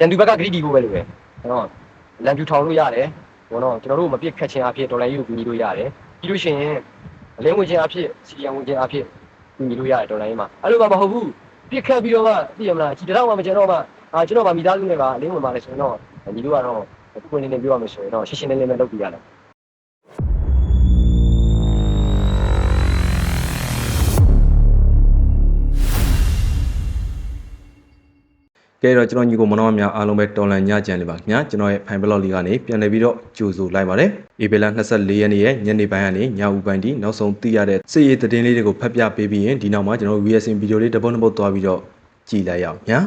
ရန်သူဘက်ကဂရိတီကိုပဲလို့ပဲကျွန်တော်လန်ပြူထောင်လို့ရတယ်ဘောနော်ကျွန်တော်တို့မပြစ်ခတ်ခြင်းအဖြစ်ဒေါ်လာကြီးကိုကူညီလို့ရတယ်ပြီးလို့ရှိရင်အလင်းဝင်ခြင်းအဖြစ်စီယံဝင်ခြင်းအဖြစ်ကူညီလို့ရတယ်ဒေါ်လာကြီးမှာအဲ့လိုမှမဟုတ်ဘူးပြစ်ခတ်ပြီးတော့မှသိရမလားဒီတောင်မှမကျွန်တော်မှအာကျွန်တော်မှမိသားစုနဲ့ပါအလင်းဝင်ပါလေဆိုရင်တော့ညီတို့ကတော့ကိုယ်နေနေပြောရမယ်ဆိုရင်တော့ရှင်းရှင်းလင်းလင်းပဲလုပ်ပြရတယ် ကဲတော့ကျွန်တော်ညီကိုမနောများအားလုံးပဲတော်လန်ညကြံလေးပါခင်ဗျာကျွန်တော်ရဲ့ Fine Blog လေးကနေပြန်လည်ပြီးတော့ကြိုဆိုလိုက်ပါတယ်ဧပြီလ24ရက်နေ့ရဲ့ညနေပိုင်းကနေညဦးပိုင်းထိနောက်ဆုံးသိရတဲ့စစ်ရေးသတင်းလေးတွေကိုဖတ်ပြပေးပြီးရင်ဒီနောက်မှာကျွန်တော် VSN ဗီဒီယိုလေးတစ်ပုတ်တစ်ပုတ်သွားပြီးတော့ကြည့်လိုက်ရအောင်ခင်ဗျာ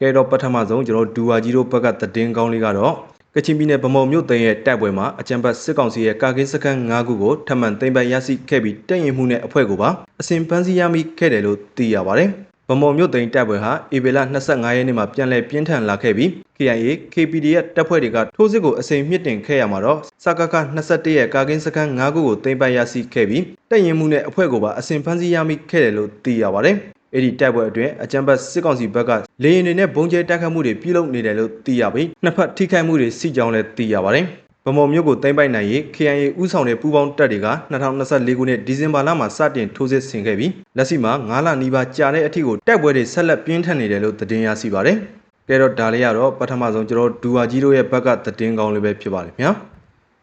ကဲတော့ပထမဆုံးကျွန်တော်ဒူဝါကြီးတို့ဘက်ကသတင်းကောင်းလေးကတော့ကချင်ပြည်နယ်ဗမော်မြို့သိမ်းရဲ့တိုက်ပွဲမှာအကြံပတ်စစ်ကောင်စီရဲ့ကာကင်းစခန်း၅ခုကိုထပ်မံသိမ်းပိုက်ရရှိခဲ့ပြီးတပ်ရင်မှုနဲ့အဖွဲ့ကိုပါအစဉ်ပန်းစီရမိခဲ့တယ်လို့သိရပါတယ် ဗမော်မြို့သိမ်းတိုက်ပွဲဟာဧပြီလ25ရက်နေ့မှာပြန်လည်ပြင်းထန်လာခဲ့ပြီး KIA KPDF တပ်ဖွဲ့တွေကထိုးစစ်ကိုအစိမ်မြင့်တင်ခဲ့ရမှာတော့စကခ21ရဲ့ကာကင်းစခန်း၅ခုကိုသိမ်းပိုက်ရရှိခဲ့ပြီးတပ်ရင်မှုနဲ့အဖွဲ့ကိုပါအစဉ်ပန်းစီရမိခဲ့တယ်လို့သိရပါတယ်အဲ့ဒီတိုက်ပွဲအတွင်းအကြံပတ်စစ်ကောင်စီဘက်ကလေရင်တွေနဲ့ဘုံကျဲတိုက်ခတ်မှုတွေပြုလုပ်နေတယ်လို့သိရပြီးနှစ်ဖက်ထိခိုက်မှုတွေရှိကြောင်းလည်းသိရပါတယ်။ ဗမော်မြို့ကိုသိမ်းပိုက်နိုင်ရေး KIA ဥဆောင်တဲ့ပူးပေါင်းတပ်တွေက2024ခုနှစ်ဒီဇင်ဘာလမှာစတင်ထိုးစစ်ဆင်ခဲ့ပြီးလက်ရှိမှာ9လနီးပါးကြာတဲ့အထိကိုတိုက်ပွဲတွေဆက်လက်ပြင်းထန်နေတယ်လို့သတင်းရရှိပါတယ်။ကဲတော့ဒါလေးကတော့ပထမဆုံးကျွန်တော်ဒူဝါကြီးတို့ရဲ့ဘက်ကသတင်းကောင်းလေးပဲဖြစ်ပါတယ်ခင်ဗျာ။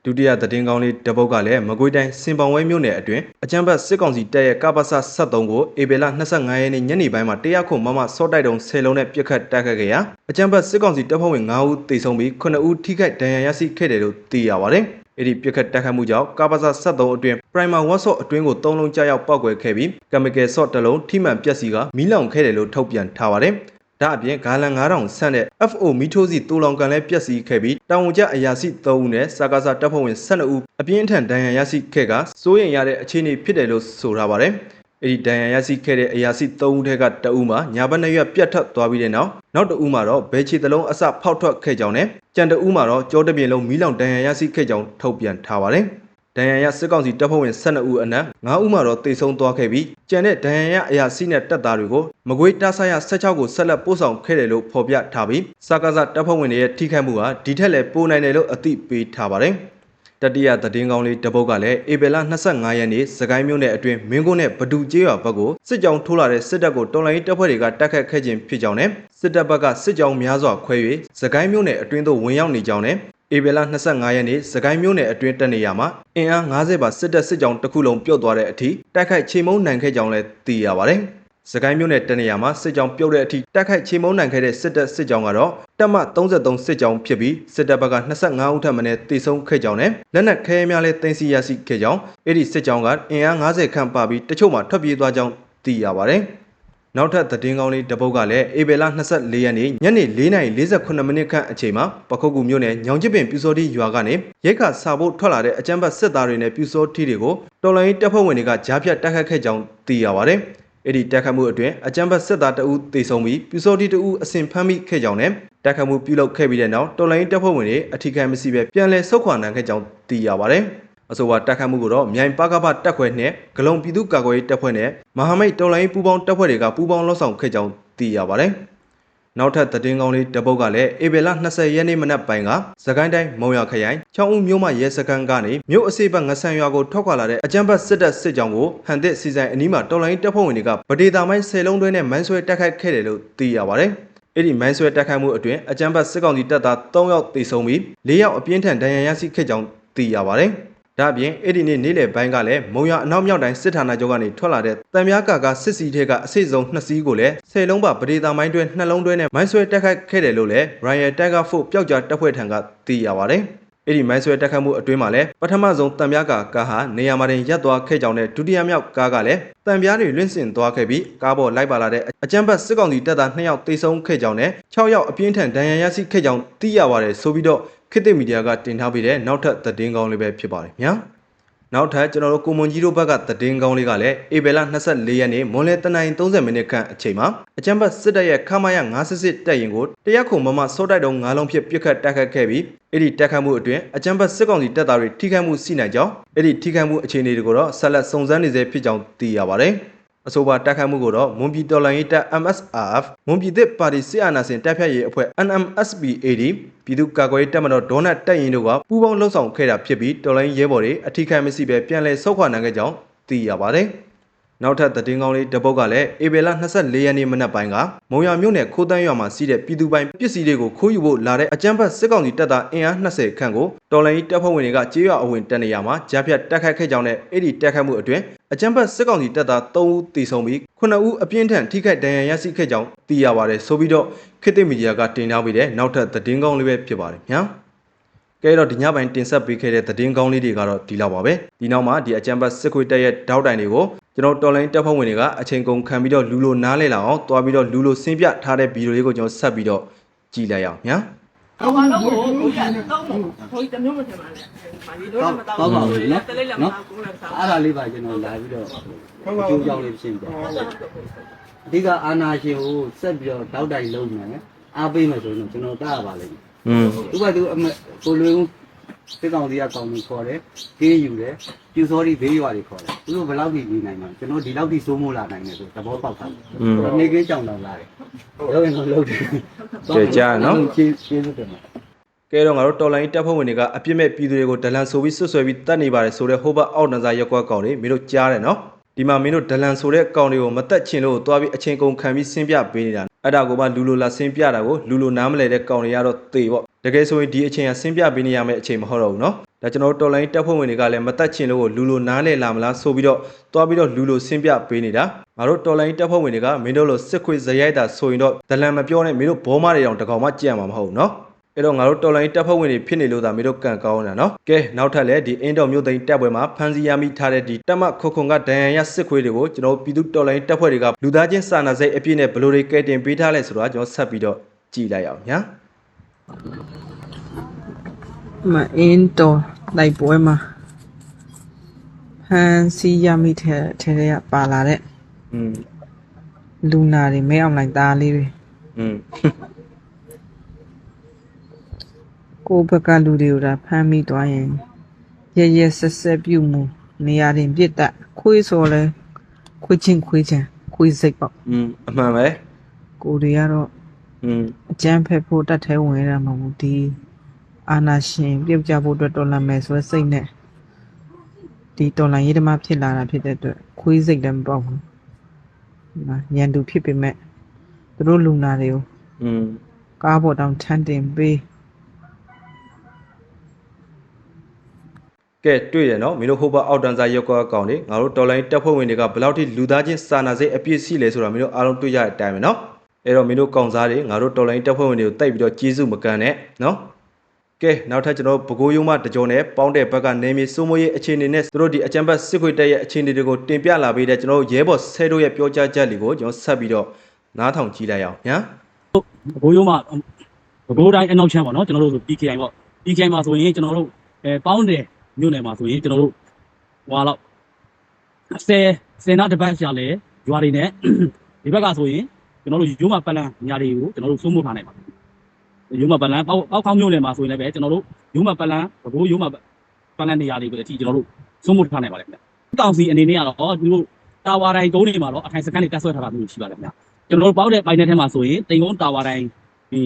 ဒုတိယသတင်းကောင်းလေးတပုတ်ကလည်းမကွေးတိုင်းစင်ပောင်ဝဲမြို့နယ်အတွင်းအကြံဘတ်စစ်ကောင်စီတပ်ရဲ့ကပ္ပစ73ကိုဧပြီလ25ရက်နေ့ညနေပိုင်းမှာတရားခုံမမစောတိုက်တုံ10လုံးနဲ့ပြစ်ခတ်တိုက်ခတ်ခဲ့ရာအကြံဘတ်စစ်ကောင်စီတပ်ဖွဲ့ဝင်9ဦးသေဆုံးပြီး9ဦးထိခိုက်ဒဏ်ရာရရှိခဲ့တယ်လို့သိရပါတယ်။အဲ့ဒီပြစ်ခတ်တိုက်ခတ်မှုကြောင့်ကပ္ပစ73အတွင်း primer workshop အတွင်းကို3လုံးကြားရောက်ပောက်ကွယ်ခဲ့ပြီး chemical shot တစ်လုံးထိမှန်ပျက်စီးကမီးလောင်ခဲ့တယ်လို့ထုတ်ပြန်ထားပါတယ်။ ဒါအပြင်ဂါလန်9000ဆန့်တဲ့ FO မီထိုးစီတူလောင်ကန်လည်းပျက်စီးခဲ့ပြီးတာဝန်ကျအရာရှိ3ဦးနဲ့စကားစားတပ်ဖွဲ့ဝင်12ဦးအပြင်းထန်ဒဏ်ရာရရှိခဲ့ကစိုးရိမ်ရတဲ့အခြေအနေဖြစ်တယ်လို့ဆိုထားပါတယ်။အဲဒီဒဏ်ရာရရှိခဲ့တဲ့အရာရှိ3ဦးထဲကတအူးမှာညာဘက်နှစ်ရွက်ပြတ်ထွက်သွားပြီးတဲ့နောက်နောက်တအူးမှာတော့ဘဲချီတလုံးအစဖောက်ထွက်ခဲ့ကြောင်းနဲ့ကြံတအူးမှာတော့ကြောတပြင်းလုံးမီးလောင်ဒဏ်ရာရရှိခဲ့ကြောင်းထုတ်ပြန်ထားပါတယ်။ ဒဏ်ရာရစစ်ကောင်စီတပ်ဖွဲ့ဝင်12ဦးအနက်9ဦးမှာတော့တေဆုံးသွားခဲ့ပြီးကြံတဲ့ဒဏ်ရာရအရာစီးနဲ့တပ်သားတွေကိုမကွေးတာဆာရ16ကိုဆက်လက်ပို့ဆောင်ခဲ့တယ်လို့ဖော်ပြထားပြီးစကားစတပ်ဖွဲ့ဝင်တွေရဲ့ထိခိုက်မှုဟာဒီထက်လည်းပိုနိုင်တယ်လို့အသိပေးထားပါတယ်။တတိယသတင်းကောင်းလေးတပုတ်ကလည်းဧပြီလ25ရက်နေ့စကိုင်းမြို့နယ်အတွင်းမင်းကုန်းနဲ့ဘဒူကျေးရွာဘက်ကိုစစ်ကြောင်းထိုးလာတဲ့စစ်တပ်ကိုတော်လိုင်းတပ်ဖွဲ့တွေကတိုက်ခတ်ခဲ့ခြင်းဖြစ်ကြောင်းနဲ့စစ်တပ်ဘက်ကစစ်ကြောင်းများစွာခွဲ၍စကိုင်းမြို့နယ်အတွင်းသို့ဝင်ရောက်နေကြောင်းနဲ့ ဧပြီလ25ရက်နေ့စကိုင်းမြို့နယ်အတွင်းတက်နေရမှာအင်အား90ပါစစ်တပ်စစ်ကြောင်းတစ်ခုလုံးပြုတ်သွားတဲ့အထိတိုက်ခိုက်ချိန်မုံနိုင်ခဲ့ကြောင်းလည်းသိရပါတယ်။စကိုင်းမြို့နယ်တက်နေရမှာစစ်ကြောင်းပြုတ်တဲ့အထိတိုက်ခိုက်ချိန်မုံနိုင်ခဲ့တဲ့စစ်တပ်စစ်ကြောင်းကတော့တပ်မ33စစ်ကြောင်းဖြစ်ပြီးစစ်တပ်ဘက်က25ဦးထပ်မံတေဆုံးခဲ့ကြောင်းနဲ့လက်နက်ခဲယမ်းများလည်းတင်စီရရှိခဲ့ကြောင်းအဲ့ဒီစစ်ကြောင်းကအင်အား90ခန့်ပါပြီးတချို့မှထွက်ပြေးသွားကြောင်းသိရပါတယ်။ နောက်ထပ်သတင်းကောင်းလေးတစ်ပုတ်ကလည်းဧပြီလ24ရက်နေ့ညနေ4:48မိနစ်ခန့်အချိန်မှာပခုတ်ကူမြို့နယ်ညောင်ကျစ်ပင်ပြူစောတိရွာကနေရိတ်ခါစာဖို့ထွက်လာတဲ့အကြမ်းဖက်စစ်သားတွေနဲ့ပြူစောတိတွေကိုတော်လိုင်းတပ်ဖွဲ့ဝင်တွေကကြားဖြတ်တိုက်ခတ်ခဲ့ကြောင်းသိရပါတယ်။အဲ့ဒီတိုက်ခတ်မှုအတွင်းအကြမ်းဖက်စစ်သားတအူးတေဆုံးပြီးပြူစောတိတအူးအစဉ်ဖမ်းမိခဲ့ကြောင်းနဲ့တိုက်ခတ်မှုပြုလုပ်ခဲ့ပြီးတဲ့နောက်တော်လိုင်းတပ်ဖွဲ့ဝင်တွေအထူးခံမရှိပဲပြန်လည်ဆုတ်ခွာနိုင်ခဲ့ကြောင်းသိရပါတယ်။ အဆိုပါတက်ခတ်မှုကိုတော့မြိုင်ပါကပတက်ခွဲနဲ့ဂလုံပြည်သူ့ကာကွယ်ရေးတပ်ဖွဲ့နဲ့မဟာမိတ်တော်လိုင်းပူးပေါင်းတပ်ဖွဲ့တွေကပူးပေါင်းလှုပ်ဆောင်ခဲ့ကြောင်းသိရပါတယ်။နောက်ထပ်သတင်းကောင်းလေးတပုတ်ကလည်းဧပြီလ20ရက်နေ့မနက်ပိုင်းကစကိုင်းတိုင်းမုံရခရိုင်ချောင်းဦးမြို့မှရဲစခန်းကနေမြို့အစိပ်ဘက်ငဆန်ရွာကိုထွက်ခွာလာတဲ့အကြမ်းဖက်စစ်တပ်စစ်ကြောင်းကိုဟန်သစ်စီဆိုင်အနီးမှာတော်လိုင်းတပ်ဖွဲ့ဝင်တွေကဗဒေတာမိုင်း10လုံးတွဲနဲ့မိုင်းဆွဲတိုက်ခိုက်ခဲ့တယ်လို့သိရပါတယ်။အဲ့ဒီမိုင်းဆွဲတိုက်ခိုက်မှုအတွင်းအကြမ်းဖက်စစ်ကောင်စီတပ်သား3ယောက်သေဆုံးပြီး4ယောက်အပြင်းထန်ဒဏ်ရာရရှိခဲ့ကြောင်းသိရပါတယ်။ ဒါ့အပြင်အဲ့ဒီနေ့နေ့လယ်ပိုင်းကလည်းမုံရအနောက်မြောက်တိုင်းစစ်ဌာနချုပ်ကနေထွက်လာတဲ့တံမြားကာကစစ်စီထဲကအစိတ်ဆုံးနှစ်စီးကိုလည်းဆယ်လုံးပါပဒေတာမိုင်းတွဲနှလုံးတွဲနဲ့မိုင်းဆွဲတက်ခတ်ခဲ့တယ်လို့လည်း Royal Tiger Force ပျောက်ကြားတပ်ဖွဲ့ထံကသိရပါတယ်။အဲ့ဒီမိုင်းဆွဲတက်ခတ်မှုအတွင်းမှာလည်းပထမဆုံးတံမြားကာကားဟာနေရာမှာတင်ရပ်သွားခဲ့ကြောင်းနဲ့ဒုတိယမြောက်ကားကလည်းတံပြားတွေလွင့်စင်သွားခဲ့ပြီးကားပေါ်လိုက်ပါလာတဲ့အကြမ်းဖက်စစ်ကောင်စီတပ်သား2ယောက်တေဆုံးခဲ့ကြောင်းနဲ့6ယောက်အပြင်းထန်ဒဏ်ရာရရှိခဲ့ကြောင်းသိရပါတယ်ဆိုပြီးတော့ ခေတ်သစ်မီဒီယာကတင်ထားပေးတဲ့နောက်ထပ်သတင်းကောင်းလေးပဲဖြစ်ပါတယ်ညာ။နောက်ထပ်ကျွန်တော်တို့ကိုမွန်ကြီးတို့ဘက်ကသတင်းကောင်းလေးကလည်းဧပြီလ24ရက်နေ့မွန်လယ်တနင်္ဂနွေ30မိနစ်ခန့်အချိန်မှာအကြံဘတ်စစ်တပ်ရဲ့ခမာယ9စစ်တပ်ရင်ကိုတရက်ခုမမစောတိုက်တုံး၅လုံးဖြစ်ပြစ်ခတ်တိုက်ခတ်ခဲ့ပြီးအဲ့ဒီတိုက်ခတ်မှုအတွင်းအကြံဘတ်စစ်ကောင်စီတပ်သားတွေထိခိုက်မှုရှိနိုင်ကြောင်းအဲ့ဒီထိခိုက်မှုအခြေအနေတွေကိုတော့ဆက်လက်စုံစမ်းနေဆဲဖြစ်ကြောင်းသိရပါတယ် အဆိုပါတိုက်ခိုက်မှုကိုတော့မွန်ပြည်တော်လှန်ရေးတပ် MSRF မွန်ပြည်သစ်ပါတီစစ်အာဏာရှင်တပ်ဖြတ်ရေးအဖွဲ့ NMSPAD ပြည်သူ့ကာကွယ်ရေးတပ်မတော်ဒေါနတ်တပ်ရင်တို့ကပူးပေါင်းလှုပ်ဆောင်ခဲ့တာဖြစ်ပြီးတော်လှန်ရေးရဲဘော်တွေအထူးခံမရှိဘဲပြန်လည်ဆုတ်ခွာနိုင်ခဲ့ကြောင်းသိရပါတယ်။ နောက်ထပ်သတင်းကောင်းလေးတစ်ပုဒ်ကလည်းဧပြီလ24ရက်နေ့မနက်ပိုင်းကမုံရမြို့နယ်ခိုးတန်းရွာမှာစီးတဲ့ပြည်သူပိုင်ပစ္စည်းတွေကိုခိုးယူဖို့လာတဲ့အကြမ်းဖက်စစ်ကောင်စီတပ်သားအင်အား20ခန့်ကိုတော်လိုင်းတပ်ဖွဲ့ဝင်တွေကကြေးရွာအဝင်တက်နေရမှာကြားဖြတ်တက်ခတ်ခဲ့ကြောင်းနဲ့အဲ့ဒီတက်ခတ်မှုအတွင်းအကြမ်းဖက်စစ်ကောင်စီတပ်သား3ဦးတေဆုံးပြီး9ဦးအပြင်းထန်ထိခိုက်ဒဏ်ရာရရှိခဲ့ကြောင်းသိရပါတယ်ဆိုပြီးတော့ခေတ်သစ်မီဒီယာကတင်ထားပြီးတဲ့နောက်ထပ်သတင်းကောင်းလေးပဲဖြစ်ပါတယ်ခင်ဗျာ ကဲတော့ဒီညပိုင်းတင်ဆက်ပေးခဲ့တဲ့သတင်းကောင်းလေးတွေကတော့ဒီလောက်ပါပဲဒီနောက်မှာဒီအကြံပတ်စစ်ခွေတက်ရဲ့တောက်တိုင်တွေကိုကျွန်တော်တော်လိုင်းတပ်ဖွဲ့ဝင်တွေကအချိန်ကုန်ခံပြီးတော့လူလိုနားလဲလာအောင်တွားပြီးတော့လူလိုဆင်းပြထားတဲ့ဗီဒီယိုလေးကိုကျွန်တော်ဆက်ပြီးတော့ကြည့်လိုက်အောင်ညာတော့ဘာလို့ကိုကိုရတော့ဘိုးတမျိုးမထင်ပါနဲ့။မာဒီတော့မတော့တလေးလည်းမတော့ကိုလည်းစားအဲ့ဒါလေးပါကျွန်တော်လာပြီးတော့အကျိုးကြောင့်လေးရှင်းပြအဓိကအာနာရှင်ကိုဆက်ပြီးတော့တောက်တိုင်လုံးမယ်အားပေးမယ်ဆိုရင်ကျွန်တော်တရပါလိမ့်မယ်อืม သူကသူအမကိုလွေဦးစစ်ကောင်စီကကောင်းပြီးခေါ်တယ်ကေးယူတယ်ပြူစောဒီဘေးရွာတွေခေါ်တယ်သူတို့ဘယ်လောက်ထိနေနိုင်မှာကျွန်တော်ဒီလောက်ထိစိုးမိုးလာနိုင်တယ်ဆိုသဘောပေါက်တာอืมနေကင်းကြောင်တောင်လာတယ်တော့ရင်တော့လုံးတယ်ကြည့်ကြရနော်ကျေးကျေးဇူးတင်ပါကဲတော့ငါတို့တော်လိုင်းတပ်ဖွဲ့ဝင်တွေကအပြစ်မဲ့ပြည်သူတွေကိုဒလန်ဆိုပြီးဆွဆွဲပြီးတတ်နေပါတယ်ဆိုတဲ့ဟိုဘက်အောက်နဇာရက်ကွက်ကောင်တွေမင်းတို့ကြားတယ်နော်ဒီမှာမင်းတို့ဒလန်ဆိုတဲ့ကောင်တွေကိုမတက်ချင်လို့တွားပြီးအချိန်ကုန်ခံပြီးဆင်းပြပေးနေတာ အဲ့ဒါကိုမှလူလိုလာဆင်းပြတာကိုလူလိုနားမလဲတဲ့ကောင်တွေကတော့သေပေါ့တကယ်ဆိုရင်ဒီအချိန်ကဆင်းပြပေးနေရမယ့်အချိန်မဟုတ်တော့ဘူးနော်ဒါကျွန်တော်တို့တော်လိုင်းတပ်ဖွဲ့ဝင်တွေကလည်းမတက်ချင်လို့လူလိုနားလဲလာမလားဆိုပြီးတော့တွားပြီးတော့လူလိုဆင်းပြပေးနေတာငါတို့တော်လိုင်းတပ်ဖွဲ့ဝင်တွေကမင်းတို့လိုစစ်ခွေဇရိုက်တာဆိုရင်တော့ဒလန်မပြောနဲ့မင်းတို့ဘောမတွေတောင်တကောင်မှကြံ့မှာမဟုတ်ဘူးနော် အဲ့တော့ငါတို့တော်လိုင်းတပ်ဖွဲ့ဝင်တွေဖြစ်နေလို့သာမင်းတို့ကန်ကောင်းတာနော်ကဲနောက်ထပ်လည်းဒီအင်းတော်မြို့သိမ်းတပ်ပွဲမှာဖမ်းဆီးရမိထားတဲ့ဒီတပ်မခုခုံကဒဏ်ရာရစစ်ခွေးတွေကိုကျွန်တော်ပြည်သူတော်လိုင်းတပ်ဖွဲ့တွေကလူသားချင်းစာနာစိတ်အပြည့်နဲ့ဘယ်လိုတွေကဲတင်ပေးထားလဲဆိုတာကျွန်တော်ဆက်ပြီးတော့ကြည့်လိုက်အောင်ညာ မအင်းတော်လိုက်ပွဲမှာဟန်စီရမိတဲ့ထဲထဲကပါလာတဲ့ อืม လူနာတွေမဲအောင်လိုက်သားလေးတွေ อืม ကိုယ့်ဘက်ကလူတွေကိုဒါဖမ်းမိသွားရင်ရရဆက်ဆက်ပြုမှုနေရာတင်ပြစ်တက်ခွေးစော်လဲခွေးချင်းခွေးချမ်းခွေးစိတ်ပေါ့ อืมအမှန်ပဲ ကိုတွေကတော့ อืม အကျန်းဖက်ဖို့တတ်သေးဝင်ရမှာမဟုတ်ဘူးဒီအာနာရှင်ပြုတ်ကြဖို့အတွက်တော်လန်မယ်ဆိုတဲ့စိတ်နဲ့ဒီတော်လန်ရေးဓမ္မဖြစ်လာတာဖြစ်တဲ့အတွက်ခွေးစိတ်လည်းမပေါ့ဘူးဒီမှာညံတူဖြစ်ပေမဲ့သူတို့လူနာတွေကို อืม ကားပေါ်တောင်ထမ်းတင်ပေး ကဲတွေ့ရနော်မင်းတို့ဟိုဘအောက်တန်းစားရက်ကွက်အကောင်တွေငါတို့တော်လိုင်းတပ်ဖွဲ့ဝင်တွေကဘယ်လောက်ထိလူသားချင်းစာနာစိတ်အပြည့်ရှိလဲဆိုတာမင်းတို့အားလုံးတွေ့ရတဲ့အတိုင်းပဲနော်အဲ့တော့မင်းတို့ကောင်စားတွေငါတို့တော်လိုင်းတပ်ဖွဲ့ဝင်တွေကိုတိုက်ပြီးတော့ကျေးဇူးမကန်နဲ့နော်ကဲနောက်ထပ်ကျွန်တော်ဘကိုးရုံးမတကြောနဲ့ပေါင်းတဲ့ဘက်ကနေမီစိုးမိုးရေးအခြေအနေနဲ့သူတို့ဒီအကြံဖတ်စစ်ခွေတက်ရဲ့အခြေအနေတွေကိုတင်ပြလာပေးတဲ့ကျွန်တော်တို့ရဲဘော်ဆဲတို့ရဲ့ပြောကြားချက်တွေကိုကျွန်တော်ဆက်ပြီးတော့နားထောင်ကြည့်လိုက်အောင်ညာဘိုးရိုးမှာဘိုးတိုင်းအနောက်ချမ်းပေါ့နော်ကျွန်တော်တို့ဆို PKI ပေါ့ PKI မှာဆိုရင်ကျွန်တော်တို့အဲပေါင်းတယ် မြို့နယ်မှာဆိုရင်ကျွန်တော်တို့ဟွာတော့ဆယ်ဆယ်နာတစ်ပတ်ရှာလဲရွာတွေနဲ့ဒီဘက်ကဆိုရင်ကျွန်တော်တို့ရိုးမပလန်ညာတွေကိုကျွန်တော်တို့စိုးမိုးထားနိုင်ပါတယ်ရိုးမပလန်ပေါက်ပေါက်ခေါင်းမြို့နယ်မှာဆိုရင်လည်းပဲကျွန်တော်တို့ရိုးမပလန်ဘိုးရိုးမပလန်နေရာတွေပဲအထိကျွန်တော်တို့စိုးမိုးထားနိုင်ပါတယ်ခင်ဗျတောင်စီအနေနဲ့ကတော့သူတို့တာဝါတိုင်းကုန်းတွေမှာတော့အထိုင်စကန်တွေတက်ဆွဲထားတာမျိုးရှိပါတယ်ခင်ဗျကျွန်တော်တို့ပေါက်တဲ့ပိုင်းထဲမှာဆိုရင်တိန်ကုန်းတာဝါတိုင်းဒီ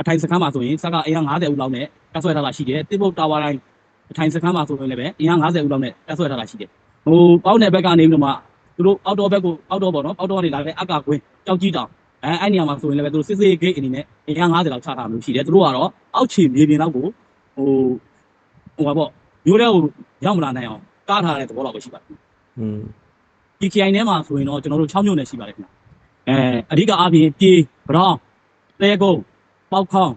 အထိုင်စခန်းမှာဆိုရင်စကအင်အား50ဦးလောက်နဲ့တက်ဆွဲထားတာရှိတယ်တိပုတ်တာဝါတိုင်းအ ထိုင်စခန်းမှာဆိုရင်လည်းပဲအင်အား50ဦးလောက်နဲ့တက်ဆွဲထားတာရှိတယ်ဟိုပေါက်တဲ့ဘက်ကနေပြီးတော့မှသူတို့အောက်တော်ဘက်ကိုအောက်တော်ပေါ့နော်အောက်တော်ကနေလာတဲ့အကာကွင်းကြောက်ကြီးတောင်အဲအဲ့နေရာမှာဆိုရင်လည်းပဲသူတို့စစ်စစ်ဂိတ်အနေနဲ့အင်အား50လောက်ချထားမျိုးရှိတယ်သူတို့ကတော့အောက်ခြေမြေပြင်လောက်ကိုဟိုဟိုပါပေါ့ရိုးတဲ့ကိုရောက်မလာနိုင်အောင်တားထားတဲ့သဘောလောက်ပဲရှိပါတယ်อืม PKI ထဲမှာဆိုရင်တော့ကျွန်တော်တို့6မြို့နယ်ရှိပါတယ်ခင်ဗျအဲအဓိကအားဖြင့်ပြေဘရောင်းတဲကုန်းပေါက်ခေါင်း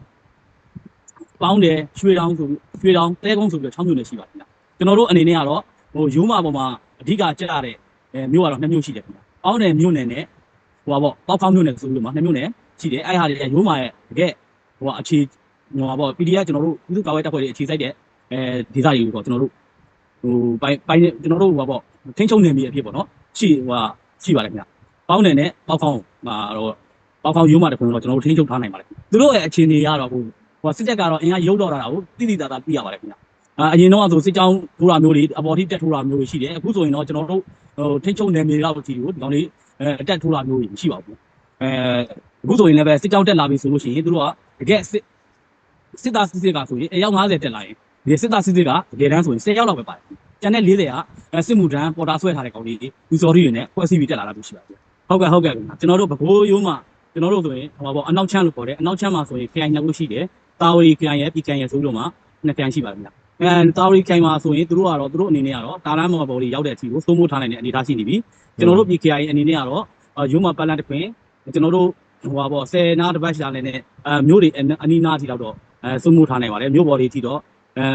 ပေါင်းတယ်ရွှေတောင်ဆိုရွှေတောင်တဲကုန်းဆိုပြီးတော့6မြို့နယ်ရှိပါတယ်ခင်ဗျကျွန်တော်တို့အနေနဲ့ကတော့ဟိုယူမပေါ်မှာအဓိကကျရတဲ့အဲမြို့ကတော့2မြို့ရှိတယ်ခင်ဗျပေါင်းတယ်မြို့နယ်နဲ့ဟိုပါပေါ့ပေါက်ခေါင်းမြို့နယ်ဆိုပြီးတော့မှ2မြို့နယ်ရှိတယ်အဲ့ဟာတွေကယူမရဲ့တကယ်ဟိုအခြေဟိုပါပေါ့ PDF ကျွန်တော်တို့ပြည်သူ့ကာကွယ်တပ်ဖွဲ့တွေအခြေစိုက်တဲ့အဲဒေသတွေကိုပေါ့ကျွန်တော်တို့ဟိုပိုင်းပိုင်းကျွန်တော်တို့ဟိုပါပေါ့ထင်းချုံနေမိအဖြစ်ပေါ့နော်ရှိဟိုဟာရှိပါတယ်ခင်ဗျ။ပေါင်းတယ်နဲ့ပေါက်ခေါင်းမှာတော့ပေါက်ခေါင်းရုံးမှတခုတော့ကျွန်တော်တို့ထိန်းချုပ်ထားနိုင်ပါတယ်။သူတို့ရဲ့အခြေအနေကတော့ဟို ဟိုစစ်တပ်ကတော့အင်အားရုပ်တော့တာကိုတိတိတသားပြရပါတယ်ခင်ဗျအာအရင်တော့ဆိုစစ်ကြောင်းထိုးတာမျိုးတွေအပေါ်ထိတက်ထိုးတာမျိုးတွေရှိတယ်အခုဆိုရင်တော့ကျွန်တော်တို့ဟိုထိချုံနယ်မြေလောက်အထိကိုဒီကောင်လေးအဲအတက်ထိုးတာမျိုးတွေမရှိပါဘူးအဲအခုဆိုရင်လည်းပဲစစ်ကြောင်းတက်လာပြီဆိုလို့ရှိရင်သူတို့ကတကယ်စစ်စစ်သားစစ်စစ်ကဆိုရင်အယောက်50တက်လာရင်ဒီစစ်သားစစ်စစ်ကတကယ်တမ်းဆိုရင်10ယောက်လောက်ပဲပါတယ်ကျန်တဲ့40ကစစ်မှုထမ်းပေါ်တာဆွဲထားတဲ့ကောင်လေးတွေလူစော်တွေနဲ့ဖွဲ့စည်းပြီးတက်လာတာမျိုးရှိပါတယ်ဟုတ်ကဲ့ဟုတ်ကဲ့ကျွန်တော်တို့ဘကိုးရိုးမှာကျွန်တော်တို့ဆိုရင်ဟိုပါအနောက်ချမ်းလို့ခေါ်တယ်အနောက်ချမ်းမှာဆိုရင်ခရိုင်နှစ်ခုရှိတယ် တာဝရီခရိုင်ရဲ့ပြည်ခရိုင်ရဲ့ဆိုလို့မှာနှစ်ခရိုင်ရှိပါတယ်ဗျအဲတာဝရီခရိုင်မှာဆိုရင်သူတို့ကတော့သူတို့အနေနဲ့ကတော့တာလမ်းမော်ပေါ်လေးရောက်တဲ့အထိကိုစိုးမိုးထားနိုင်တဲ့အနေအထားရှိနေပြီကျွန်တော်တို့ပြည်ခရိုင်အနေနဲ့ကတော့ရိုးမှာပတ်လန့်တစ်ခွင်ကျွန်တော်တို့ဟိုပါပေါ့ဆယ်နာတစ်ပတ်ရှာနေတဲ့အဲမျိုးတွေအနီးနားအထိတော့အဲစိုးမိုးထားနိုင်ပါတယ်မျိုးပေါ်လေးအထိတော့အဲ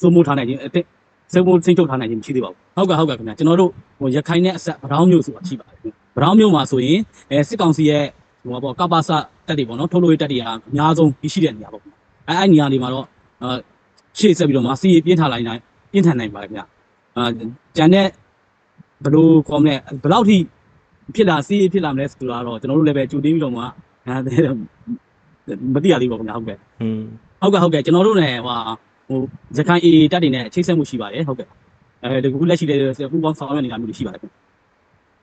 စိုးမိုးထားနိုင်ခြင်းအစ်စမိုးစိတ်ထုတ်ထားနိုင်ခြင်းမရှိသေးပါဘူးဟုတ်ကဲ့ဟုတ်ကဲ့ခင်ဗျာကျွန်တော်တို့ဟိုရခိုင်နဲ့အဆက်ဗရောင်းမျိုးဆိုတာရှိပါတယ်ဗရောင်းမျိုးမှာဆိုရင်အဲစစ်ကောင်စီရဲ့ဟိုပါပေါ့ကပ္ပစတက်တွေပေါ့နော်ထုတ်လို့ရတက်တွေကအများဆုံးပြီးရှိတဲ့နေရာပေါ့ အဲအဲ့နေရာတွေမှာတော့အဲရှေ့ဆက်ပြီးတော့မှစီးပြင်းထန်လိုက်နိုင်ပြင်းထန်နိုင်ပါတယ်ခင်ဗျာအာကျန်တဲ့ဘယ်လိုခေါ်မလဲဘယ်လောက်ထိဖြစ်လာစီးဖြစ်လာမလဲဆိုတာတော့ကျွန်တော်တို့လည်းပဲကြိုတင်းပြီးတော့မှအဲမသိရသေးပါဘူးခင်ဗျာဟုတ်ကဲ့อืมဟုတ်ကဲ့ဟုတ်ကဲ့ကျွန်တော်တို့လည်းဟိုဟိုရခိုင်အေအေတက်တွေနဲ့ချိတ်ဆက်မှုရှိပါတယ်ဟုတ်ကဲ့အဲဒီခုလက်ရှိလည်းပူပေါင်းဆောင်ရွက်နေတာမျိုးတွေရှိပါတယ်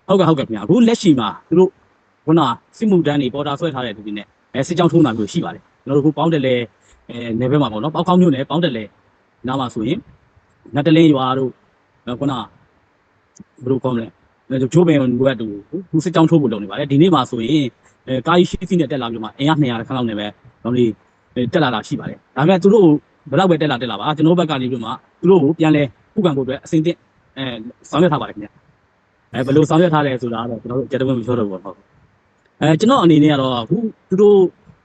ဟုတ်ကဲ့ဟုတ်ကဲ့ခင်ဗျာအခုလက်ရှိမှာသူတို့ခုနစစ်မှုတန်းတွေပေါ်တာဆွဲထားတဲ့သူတွေနဲ့အဲစစ်ကြောင်းထိုးတာမျိုးရှိပါတယ်ကျွန်တော်တို့ခုပေါင်းတယ်လဲ အဲနေဘက်မှာပေါ့နော်ပေါက်ကောင်းမျိုးနဲ့ပေါင်းတယ်လဲနားမှာဆိုရင်နတ်တလင်းရွာတို့ခုနဘယ်လိုကောင်းလဲချိုးပင်ဘွက်တူခုစစ်ကြောင်းထိုးဖို့လုပ်နေပါတယ်ဒီနေ့မှာဆိုရင်အဲကာယရှိစီနဲ့တက်လာပြီးမှအင်အား200ခန်းလောက်နဲ့ပဲတော့ဒီတက်လာတာရှိပါတယ်။ဒါပေမဲ့သူတို့ဘယ်တော့ပဲတက်လာတက်လာပါကျွန်တော်ဘက်ကနေပြီးမှသူတို့ကိုပြန်လဲခုခံဖို့အတွက်အစဉ်သင့်အဲဆောင်ရွက်ထားပါတယ်ခင်ဗျ။အဲဘယ်လိုဆောင်ရွက်ထားလဲဆိုတာတော့ကျွန်တော်တို့အကြက်တဝင်းမပြောတော့ဘူးပေါ့ဟုတ်။အဲကျွန်တော်အနေနဲ့ကတော့အခုသူတို့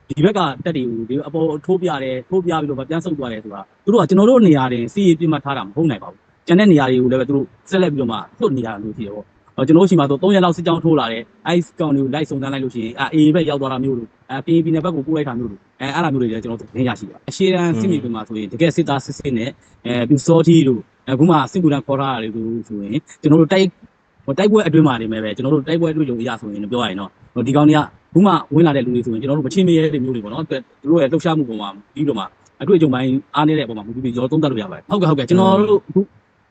ဒီဘက်ကတက်တွေကိုဒီအပေါ်ထိုးပြတယ်ထိုးပြပြီးတော့ပြန်ဆုတ်သွားတယ်ဆိုတာသူတို့ကကျွန်တော်တို့နေရာတွေစီးရေးပြမှတ်ထားတာမဟုတ်နိုင်ပါဘူး။ကျန်တဲ့နေရာတွေကိုလည်းပဲသူတို့ဆက်လက်ပြီးတော့မှလွတ်နေရလို့ရှိတယ်ပေါ့။ကျွန်တော်တို့ရှိမှဆို3ရက်လောက်စစ်ကြောင်းထိုးလာတယ်။ ice ကောင်တွေကိုလိုက်စုံစမ်းလိုက်လို့ရှိရင်အေးဘက်ရောက်သွားတာမျိုးလို့အဲ PAP နဲ့ဘက်ကိုပို့လိုက်တာမျိုးလို့အဲအဲ့လိုမျိုးတွေလည်းကျွန်တော်သင်ရရှိပါတယ်။အရှေ့တန်းစစ်မြေပြင်မှာဆိုရင်တကယ်စစ်သားစစ်စစ်နဲ့အဲပြီးစောတီလို့အခုမှစစ်မှုတန်းခေါ်ထားတာတွေဆိုရင်ကျွန်တော်တို့တိုက်ဟိုတိုက်ပွဲအတွင်းမှာနေမယ်ပဲကျွန်တော်တို့တိုက်ပွဲအတွင်းလို့ရဆိုရင်ပြောရရင်တော့ဟိုဒီကောင်တွေက ခုမှဝင်လာတဲ့လူတွေဆိုရင်ကျွန်တော်တို့မချင်းမရဲတဲ့မျိုးတွေပေါ့နော်သူတို့ရဲ့လှုပ်ရှားမှုပုံမှာပြီးတော့မှအတွေ့အကြုံပိုင်းအားနည်းတဲ့ပုံမှာမူတည်ပြီးကျွန်တော်သုံးသပ်လို့ရပါတယ်ဟုတ်ကဲ့ဟုတ်ကဲ့ကျွန်တော်တို့အခု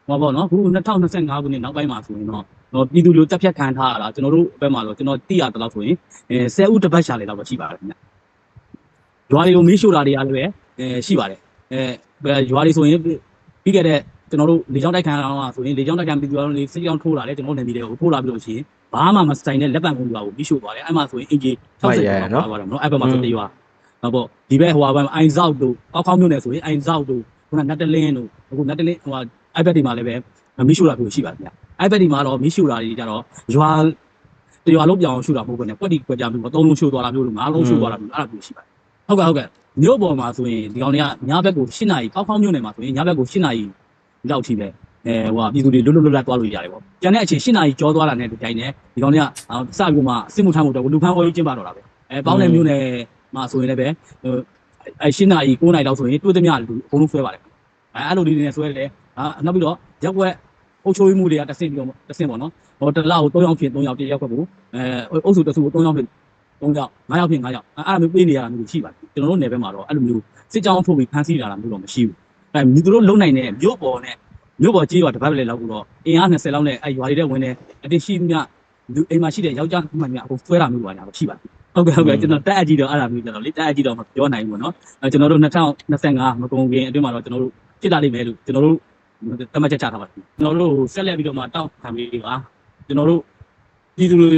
ဟောပေါ့နော်ခု2025ခုနှစ်နောက်ပိုင်းမှာဆိုရင်တော့ဟောပြည်သူလူတက်ဖြတ်ခံထားရတာကျွန်တော်တို့ဘက်မှာတော့ကျွန်တော်သိရတဲ့လောက်ဆိုရင်အဲ10ဦးတစ်ပတ်ရှာလေတော့ရှိပါတယ်ခင်ဗျရွာတွေကိုမီးရှို့တာတွေကလည်းအဲရှိပါတယ်အဲရွာတွေဆိုရင်ပြီးခဲ့တဲ့ကျွန်တော်တို့လေကြောင်းတိုက်ခံအောင်ဆိုရင်လေကြောင်းတိုက်ခံပြည်သူတွေစစ်ကြောင်းထိုးလာတယ်ကျွန်တော်နေပြည်တော်ကိုထိုးလာပြီးလို့ရှိရင် ဘာမှမဆိုင်တဲ့လက်ပံကုန်းရွာကိုမီးရှို့သွားတယ်အဲ့မှာဆိုရင်အင်ဂျီ60ကျော်ပါတော့နော်အဲ့ဘက်မှာဆိုတရွာဟုတ်ပေါ့ဒီဘက်ဟိုဟာဘက်အိုင်ဇောက်တို့အောက်ခေါင်းမြို့နယ်ဆိုရင်အိုင်ဇောက်တို့ခုနနတ်တလင်းတို့အခုနတ်တလင်းဟိုဟာအဲ့ဘက်ဒီမှာလည်းပဲမီးရှို့လာပြီးရှိပါတယ်ခင်ဗျအဲ့ဘက်ဒီမှာတော့မီးရှို့လာတွေကြတော့ရွာတရွာလုံးပြောင်းရှို့တာမဟုတ်ဘူးနဲ့ကွက်တီကွက်ကြပြီးတော့သုံးလုံးရှို့သွားတာမျိုးလို့ငါးလုံးရှို့သွားတာမျိုးအဲ့လိုမျိုးရှိပါတယ်ဟုတ်ကဲ့ဟုတ်ကဲ့မြို့ပေါ်မှာဆိုရင်ဒီကောင်တွေကညဘက်ကို၈နာရီအောက်ခေါင်းမြို့နယ်မှာဆိုရင်ညဘက်ကို၈နာရီလောက်ထိပဲ အဲဟိုပြည်သူတွေလွတ်လွတ်လပ်လပ်သွားလို့ရတယ်ပေါ့ကျန်တဲ့အချိန်၈နာရီကြောသွားတာနဲ့ဒီတိုင်းနဲ့ဒီကောင်တွေကစပြီးမှစစ်မှုထမ်းဖို့တော့လူခန်းဟောကြီးကျင်းပတော့တာပဲအဲပေါင်းတဲ့မြို့နယ်မှာဆိုရင်လည်းပဲဟိုအဲ၈နာရီ9နာရီလောက်ဆိုရင်တွေ့သမျှလူအကုန်လုံးဆွဲပါတယ်အဲအဲ့လိုလေးတွေနဲ့ဆွဲတယ်ဟာနောက်ပြီးတော့ရက်ွက်အုပ်ချုပ်မှုတွေကတဆင့်ပြီးတော့တဆင့်ပေါ့နော်ဟိုတလောက်3ယောက်ဖြစ်3ယောက်ပြရက်ွက်ကိုအဲအုပ်စုတစုကို3ယောက်ဖြစ်3ယောက်9ယောက်ဖြစ်9ယောက်အဲ့လိုမျိုးပေးနေရတာမျိုးရှိပါတယ်ကျွန်တော်တို့နယ်ဘက်မှာတော့အဲ့လိုမျိုးစစ်ကြောင်းထုတ်ပြီးဖမ်းဆီးလာတာမျိုးတော့မရှိဘူးအဲမြူတို့လုံနိုင်တဲ့မြို့ပေါ်နဲ့ မြို့ပေါ်ကြီးရွာတစ်ပတ်ပဲလောက်ကိုတော့အင်အား20လောက်နဲ့အဲရွာတွေထဲဝင်နေအတင်းရှိမြလူအိမ်မှာရှိတဲ့ယောက်ျားမှန်မြအခုဆွဲတာမျိုးပါညာရှိပါတယ်ဟုတ်ကဲ့ဟုတ်ကဲ့ကျွန်တော်တက်အကြည့်တော့အဲ့ဒါမျိုးကျွန်တော်လေတက်အကြည့်တော့မပြောနိုင်ဘူးပေါ့နော်အဲကျွန်တော်တို့2025မကုန်ခင်အတွင်းမှာတော့ကျွန်တော်တို့ဖြစ်လာလိမ့်မယ်လို့ကျွန်တော်တို့တမတ်ချက်ချထားပါတယ်ကျွန်တော်တို့ဆက်လက်ပြီးတော့မှတောက်ခံပြီးပါကျွန်တော်တို့ပြည်သူတွေ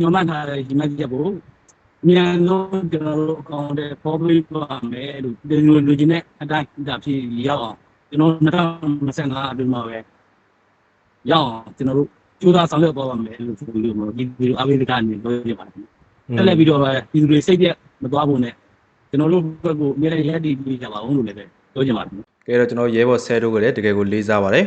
ညှော်မှန်းထားတဲ့ဒီမတ်ချက်ကိုမြန်ဆုံးကျွန်တော်တို့အကောင့်တွေ public ပါမယ်လို့ဒီလိုလူချင်းနဲ့အတိုင်းဒါဖြစ်ရောက်အောင် ကျွန်တော်2025အတွင်းမှာပဲရောက်အောင်ကျွန်တော်တို့ကြိုးစားဆောင်ရွက်ပေါ်ပါမယ်လို့ဆိုလို့ဒီဒီအမေရိကန်နေပြောပြပါတယ်တက်လက်ပြီးတော့ပဲပြည်သူတွေစိတ်ပြက်မသွားဖို့နဲ့ကျွန်တော်တို့ဘက်ကိုအများကြီးရက်တည်ပြီးကြပါအောင်လို့လည်းပြောချင်ပါတယ်ကဲတော့ကျွန်တော်ရဲဘော်ဆဲတို့ကလည်းတကယ်ကိုလေးစားပါတယ်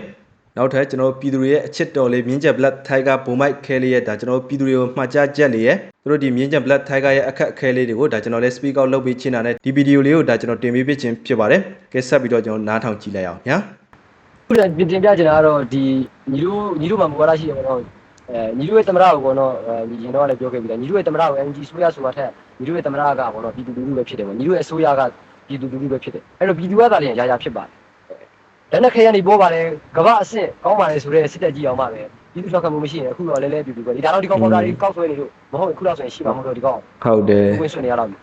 နောက်ထပ်ကျွန်တော်ပြည်သူတွေရဲ့အချစ်တော်လေးမြင်းချက် Black Tiger ဘုံမိုက်ခဲလေးရဲ့ဒါကျွန်တော်ပြည်သူတွေကိုမှတ်ကြားချက်လေးရဲ့သူတို့ဒီမြင်းချက် Black Tiger ရဲ့အခက်အခဲလေးတွေကိုဒါကျွန်တော်လည်း speak out လုပ်ပေးချင်တာနဲ့ဒီဗီဒီယိုလေးကိုဒါကျွန်တော်တင်ပေးပေးခြင်းဖြစ်ပါတယ်ကဲဆက်ပြီးတော့ကျွန်တော်နားထောင်ကြည့်လိုက်အောင်ညာခုနကတင်ပြချင်တာကတော့ဒီညီတို့ညီတို့မှာမူဝါဒရှိတယ်ပေါ့နော်အဲညီတို့ရဲ့သမရကိုပေါ့နော်အဲညီတော့လည်းပြောခဲ့ပြီလားညီတို့ရဲ့သမရကို NG ဆိုရဆိုတာထက်ညီတို့ရဲ့သမရကပေါ့နော်ပြည်သူလူထုပဲဖြစ်တယ်ပေါ့ညီတို့ရဲ့အစိုးရကပြည်သူလူထုပဲဖြစ်တယ်အဲ့တော့ပြည်သူကသာလည်းရာရာဖြစ်ပါတယ် လက်နက်ခဲရနေပေါ်ပါတယ်ကမ္ဘာအဆင့်ကောင်းပါတယ်ဆိုတဲ့စစ်တပ်ကြီးအောင်ပါပဲဒီလိုလောက်ခံမှုမရှိရင်အခုတော့လဲလဲပြူပြူပဲဒီဒါတော့ဒီကောင်ပေါ်တာဒီကောက်ဆွဲနေလို့မဟုတ်အခုတော့ဆိုရင်ရှိမှာမဟုတ်တော့ဒီကောင်ဟုတ်တယ်ဝင်ဆွနေရတော့ပြီ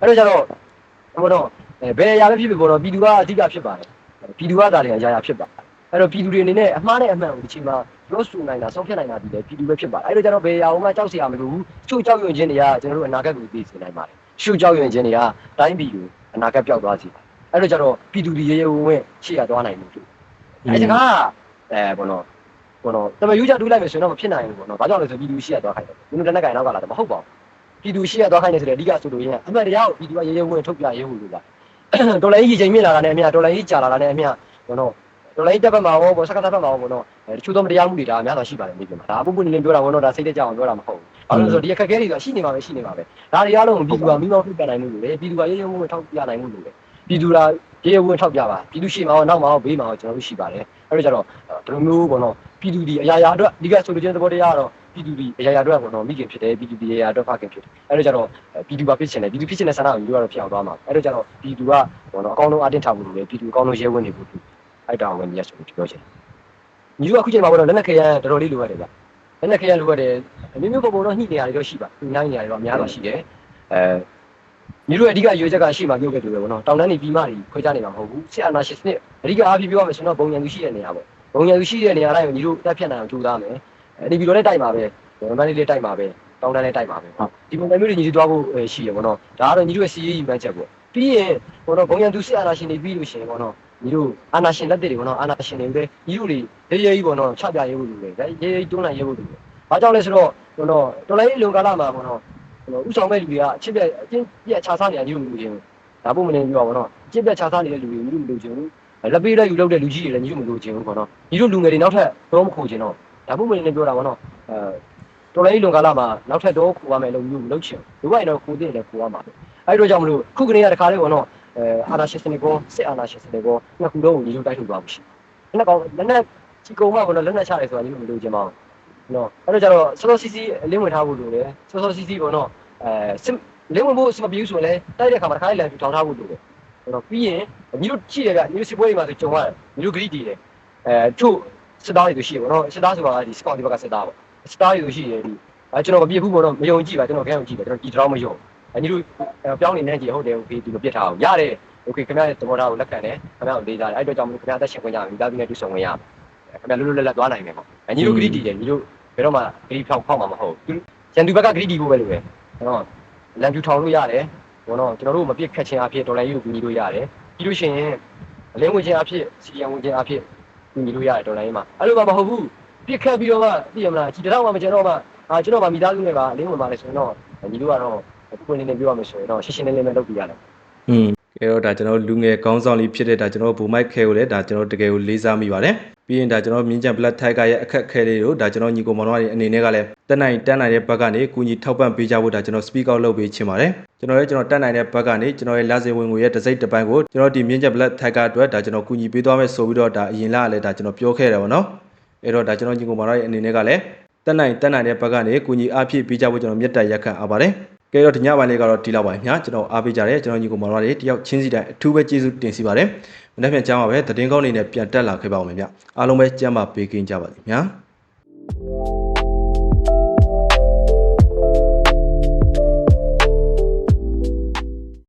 အဲ့တော့ကျတော့ဘယ်တော့အဲဘယ်အရာပဲဖြစ်ဖြစ်ပေါ်တော့ပြည်သူကအဓိကဖြစ်ပါတယ်ပြည်သူကဒါတွေအရာရာဖြစ်ပါအဲ့တော့ပြည်သူတွေအနေနဲ့အမှားနဲ့အမှန်ကိုဒီချိန်မှာပြောဆိုနိုင်တာဆုံးဖြတ်နိုင်တာဒီလေပြည်သူပဲဖြစ်ပါတယ်အဲ့တော့ကျတော့ဘယ်အရာမှကြောက်စရာမလိုဘူးချို့ကြောက်ရွံ့ခြင်းတွေကကျွန်တော်တို့အနာဂတ်ကိုသိစေနိုင်ပါတယ်ချို့ကြောက်ရွံ့ခြင်းတွေကတိုင်းပြည်ကိုအနာဂတ်ပျောက်သွားစေပါတယ် အဲ့တော့ကျတော့ပြည်သူတွေရေရေဝံ့ဝံ့ရှေ့ရသွားနိုင်လို့အဲ့ဒါကအဲဘောနော်ဘောနော်တမယူကြတူးလိုက်မယ်ဆိုရင်တော့မဖြစ်နိုင်ဘူးဘောနော်ဘာကြောင့်လဲဆိုပြည်သူရှေ့ရသွားခိုင်းတယ်ဘယ်လိုတနက်ကင်နောက်ကလာတယ်မဟုတ်ပါဘူးပြည်သူရှိရသွားခိုင်းနေဆိုတဲ့အဓိကဆိုလို့ရင်အမှန်တရားကိုပြည်သူကရေရေဝင်ထုတ်ပြရေးဖို့လိုလားတော်လိုင်းကြီးချိန်မြင့်လာတာနဲ့အမြတော်လိုင်းကြီးကြာလာတာနဲ့အမြဘောနော်တော်လိုင်းတက်ဘက်မှာရောဘောစကတ်ဘက်မှာရောဘောနော်တချို့သောမတရားမှုတွေဒါအများစွာရှိပါတယ်နေပြည်မှာဒါအပုပ်ပုနေလင်းပြောတာဘောနော်ဒါစိတ်တက်ကြအောင်ပြောတာမဟုတ်ဘူးဘာလို့လဲဆိုတော့ဒီအခက်အခဲတွေရှိနေမှာပဲရှိနေမှာပဲဒါတွေအားလုံးပြည်သူကမိမောထုတ်ပြနိုင်မှုလိုလေပြည်သူကရေရေဝင်ထုတ်ပြနိုင်မှုလိုလေ ပြည်သူကရေရေဝင်ထုတ်ပြပါပြည်သူရှိမှာရောနောက်မှာရောဘေးမှာရောကျွန်တော်တို့ရှိပါတယ်အဲ့တော့ကျတော့ဒီလိုမျိုးဘောနော်ပြည်သူဒီအရာရာအတွက်အဓိကဆိုလိုချင်တဲ့ဘောတရားကတော့ပြည်သူဒီအရာရာအတွက်ဘောနော်မိခင်ဖြစ်တယ်ပြည်သူဒီအရာရာအတွက်ဖခင်ဖြစ်တယ်အဲ့တော့ကျတော့ပြည်သူပါဖြစ်ချင်တယ်ပြည်သူဖြစ်ချင်တဲ့ဆန္ဒကိုယူရတော့ဖြစ်အောင်သွားမှာအဲ့တော့ကျတော့ပြည်သူကဘောနော်အကောင်းဆုံးအတင်းထားဖို့လိုတယ်ပြည်သူအကောင်းဆုံးရဲဝင်းနေဖို့လိုအဲ့တောင်ဝင်ရဆိုပြီးပြောချင်ညီတို့အခုချိန်မှာဘောနော်လက်နက်ခဲရန်တော်တော်လေးလိုရတယ်ဗျလက်နက်ခဲရန်လိုရတယ်အမျိုးမျိုးပုံပုံတော့ညှိနေရတယ်တော့ရှိပါညှိနေရတယ်တော့အများတော့ရှိတယ်အဲ ညီတို့အဓိကရွေးချက်ကရှိမှပြုတ်ခဲ့တယ်ပဲဘောနော်တောင်တန်းနေပြီးမှခွဲခြားနေမှာမဟုတ်ဘူးစစ်အာဏာရှင်စနစ်အဓိကအားဖြင့်ပြောရမယ်ဆိုတော့ဘုံရန်သူရှိတဲ့နေရာပေါ့ဘုံရန်သူရှိတဲ့နေရာတိုင်းကိုညီတို့တက်ဖြတ်နိုင်အောင်ကြိုးစားမယ်အဲဒီပြီးတော့လည်းတိုက်ပါပဲဗမာပြည်လေးတိုက်ပါပဲတောင်တန်းလေးတိုက်ပါပဲဟုတ်ဒီပုံစံမျိုးတွေညီတို့သွားဖို့ရှိရပေါ့နော်ဒါကတော့ညီတို့ရဲ့စီးရေးယူမှန်းချက်ပေါ့ပြီးရင်ဘောနော်ဘုံရန်သူစစ်အာဏာရှင်တွေပြီးလို့ရှိရင်ပေါ့နော်ညီတို့အာဏာရှင်လက်တွေပေါ့နော်အာဏာရှင်တွေပဲညီတို့တွေရေးရေးပေါ့နော်ချပြရေးဖို့လိုတယ်ရေးရေးတွန်းလိုက်ရေးဖို့လိုတယ်ဘာကြောင့်လဲဆိုတော့ဘောနော်တော်လိုင်းလုံကာလမှာပေါ့နော် ဥဆောင်မဲ့လူတွေကအချစ်ပြအချင်းပြခြားစားနေတာညီတို့မလို့ချင်းဒါပုံမနေပြောပါဘောနော်အချစ်ပြခြားစားနေတဲ့လူတွေညီတို့မလို့ချင်းဘူးလက်ပေးလက်ယူလုပ်တဲ့လူကြီးတွေလည်းညီတို့မလို့ချင်းဘူးပေါ့နော်ညီတို့လူငယ်တွေနောက်ထပ်တော့မခိုးချင်းတော့ဒါပုံမနေပြောတာပေါ့နော်အဲတော်လိုင်းလုံကာလမှာနောက်ထပ်တော့ခိုးရမယ်လို့မျိုးမလုပ်ချင်ဘူးဘယ်တော့ခိုးတဲ့လည်းခိုးရမှာပဲအဲ့တော့ကြောင့်မလို့ခုကနေရတခါလေးပေါ့နော်အဲအာနာရှင်စနေကောစစ်အာနာရှင်စနေကောနှစ်ခုလုံးကိုညီတို့တိုက်ထုတ်သွားမှုရှိတယ်လက်ကောင်လက်နဲ့ချီကုံမပေါ့နော်လက်နဲ့ချတယ်ဆိုတာညီတို့မလို့ချင်းပါဘူး နော်အဲ့တော့ကျတော့စောစောစီစီလင်းဝင်ထားဖို့လိုတယ်စောစောစီစီပေါ့နော်အဲစစ်လင်းဝင်ဖို့စမပြူးဆိုရင်လည်းတိုက်တဲ့ခါမှာတစ်ခါလေးလန်ပြထောင်ထားဖို့လိုတယ်အဲ့တော့ပြီးရင်ညီတို့ကြည့်ရကညီတို့စစ်ပွဲတွေမှာဆိုကြုံရတယ်ညီတို့ဂရိတည်တယ်အဲချို့စစ်သားတွေဆိုရှိရပေါ့နော်စစ်သားဆိုတာဒီစကောက်ဒီဘက်ကစစ်သားပေါ့စစ်သားတွေဆိုရှိရဒီအဲကျွန်တော်မပြစ်ဘူးပေါ့နော်မယုံကြည်ပါကျွန်တော်ခဲယုံကြည်တယ်ကျွန်တော်ဒီတော့မယုံအဲညီတို့ပြောင်းနေနေကြည့်ဟုတ်တယ်โอเคဒီလိုပြစ်ထားအောင်ရတယ်โอเคခင်ဗျားရဲ့သဘောထားကိုလက်ခံတယ်ခင်ဗျားကိုလေးစားတယ်အဲ့တော့ကြောင့်မလို့ခင်ဗျားအသက်ရှင်ခွင့်ရမယ်မိသားစုနဲ့တွေ့ဆုံခွင့်ရမယ်ခင်ဗျားလွတ်လွတ်လပ်လပ်သွားနိုင်မယ်ပေါ့အဲညီတို့ဂရိတည်တယ်ညီတို့ဘ ယ်တော့မှဂရိဖောက်ဖောက်မှာမဟုတ်ဘူးရန်သူဘက်ကဂရိတည်ဖို့ပဲလိုပဲနော်လန်ပြူထောင်လို့ရတယ်ဘောနော်ကျွန်တော်တို့မပြစ်ခတ်ခြင်းအဖြစ်ဒေါ်လာကြီးကိုပြီးလို့ရတယ်ပြီးလို့ရှိရင်အလင်းဝင်ခြင်းအဖြစ်စီယံဝင်ခြင်းအဖြစ်ပြီးလို့ရတယ်ဒေါ်လာကြီးမှာအဲ့လိုမှမဟုတ်ဘူးပြစ်ခတ်ပြီးတော့မှသိရမလားဒီတော့မှမကျွန်တော်မှအာကျွန်တော်မှမိသားစုနဲ့ပါအလင်းဝင်ပါလေဆိုရင်တော့ညီတို့ကတော့ပွင့်နေနေပြောရမယ်ဆိုရင်တော့ရှင်းရှင်းလင်းလင်းပဲလုပ်ပြရတယ်อืม ကဲတော့ဒါကျွန်တော်လူငယ်ကောင်းဆောင်လေးဖြစ်တဲ့ဒါကျွန်တော်ဘူမိုက်ခဲကိုလည်းဒါကျွန်တော်တကယ်ကိုလေးစားမိပါတယ်ပြီးရင်ဒါကျွန်တော်မြင်းကြံ Black Tiger ရဲ့အခက်အခဲလေးတို့ဒါကျွန်တော်ညီကိုမောင်နှမတွေအနေနဲ့ကလည်းတက်နိုင်တန်းနိုင်တဲ့ဘက်ကနေကူညီထောက်ပံ့ပေးကြဖို့ဒါကျွန်တော် speak out လုပ်ပေးချင်ပါတယ်ကျွန်တော်လည်းကျွန်တော်တက်နိုင်တဲ့ဘက်ကနေကျွန်တော်ရဲ့လာစေဝင်ငွေရဲ့တစ်စိတ်တစ်ပိုင်းကိုကျွန်တော်ဒီမြင်းကြံ Black Tiger အတွက်ဒါကျွန်တော်ကူညီပေးသွားမယ်ဆိုပြီးတော့ဒါအရင်လကလည်းဒါကျွန်တော်ပြောခဲ့တယ်ဗောနော်အဲ့တော့ဒါကျွန်တော်ညီကိုမောင်နှမတွေအနေနဲ့ကလည်းတက်နိုင်တက်နိုင်တဲ့ဘက်ကနေကူညီအားဖြည့်ပေးကြဖို့ကျွန်တော်မြတ်တက်ရက်ခံအားပါတယ် ကဲတော့ဒီညပိုင်းလေးကတော့ဒီလောက်ပါညာကျွန်တော်အားပေးကြတယ်ကျွန်တော်ညီကိုမောင်နှမတွေတယောက်ချင်းစီတိုင်းအထူးပဲကျေးဇူးတင်စီပါတယ်မနေ့ပြန်ကြားမှာပဲသတင်းကောင်းနေနဲ့ပြန်တက်လာခဲ့ပါဦးမယ်ဗျအားလုံးပဲကြမ်းပါပေးကင်းကြပါလိမ့်ညာ